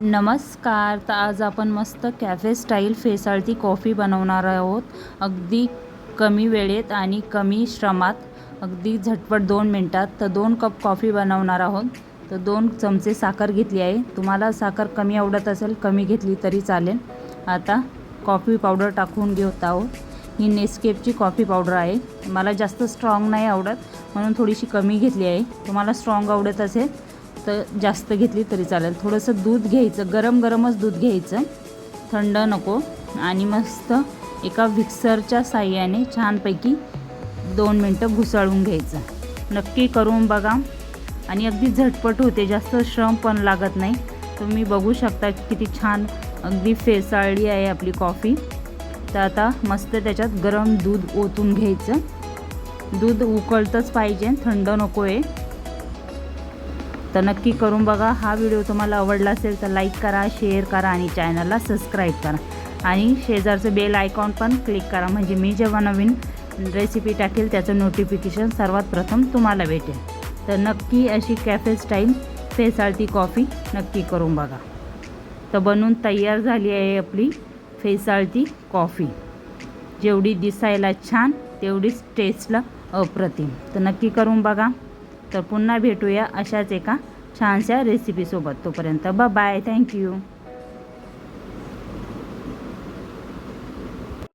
नमस्कार तर आज आपण मस्त कॅफे स्टाईल फेसाळती कॉफी बनवणार आहोत. अगदी कमी वेळेत आणि कमी श्रमात. अगदी झटपट दोन मिनटात. तर दोन कप कॉफी बनवणार आहोत. तर दोन चमचे साखर घेतली आहे. तुम्हाला साखर कमी आवडत असेल कमी घेतली तरी चालेल. आता कॉफी पावडर टाकून घेत आहोत. ही नेस्केपची कॉफी पावडर आहे. मला जास्त स्ट्रॉंग नाही आवडत म्हणून थोडीशी कमी घेतली आहे. तुम्हाला स्ट्रॉंग आवडत असेल तर जास्त घेतली तरी चालेल. थोडंसं दूध घ्यायचं गरम गरमच दूध घ्यायचं. थंड नको. आणि मस्त एका विक्सरच्या साह्याने छानपैकी दोन मिनटं घुसळून घ्यायचं. नक्की करून बघा. आणि अगदी झटपट होते जास्त श्रम पण लागत नाही. तुम्ही बघू शकता किती छान अगदी फेसाळली आहे आपली कॉफी. तर आता मस्त त्याच्यात गरम दूध ओतून घ्यायचं. दूध उकळतंच पाहिजे थंड नको आहे तर नक्की करून बघा. हा व्हिडिओ तुम्हाला आवडला असेल तर लाईक करा शेअर करा आणि चॅनलला सबस्क्राईब करा. आणि शेजारचं बेल आयकॉन पण क्लिक करा. म्हणजे मी जेव्हा नवीन रेसिपी टाकेल त्याचं नोटिफिकेशन सर्वात प्रथम तुम्हाला भेटेल. तर नक्की अशी कॅफे स्टाईल फेसाळती कॉफी नक्की करून बघा. तर बनून तयार झाली आहे आपली फेसाळती कॉफी जेवढी दिसायला छान तेवढीच टेस्टला अप्रतिम. तर नक्की करून बघा. तर पुन्हा भेटूया अशाच एका छानशा रेसिपीसोबत तोपर्यंत बाय थँक्यू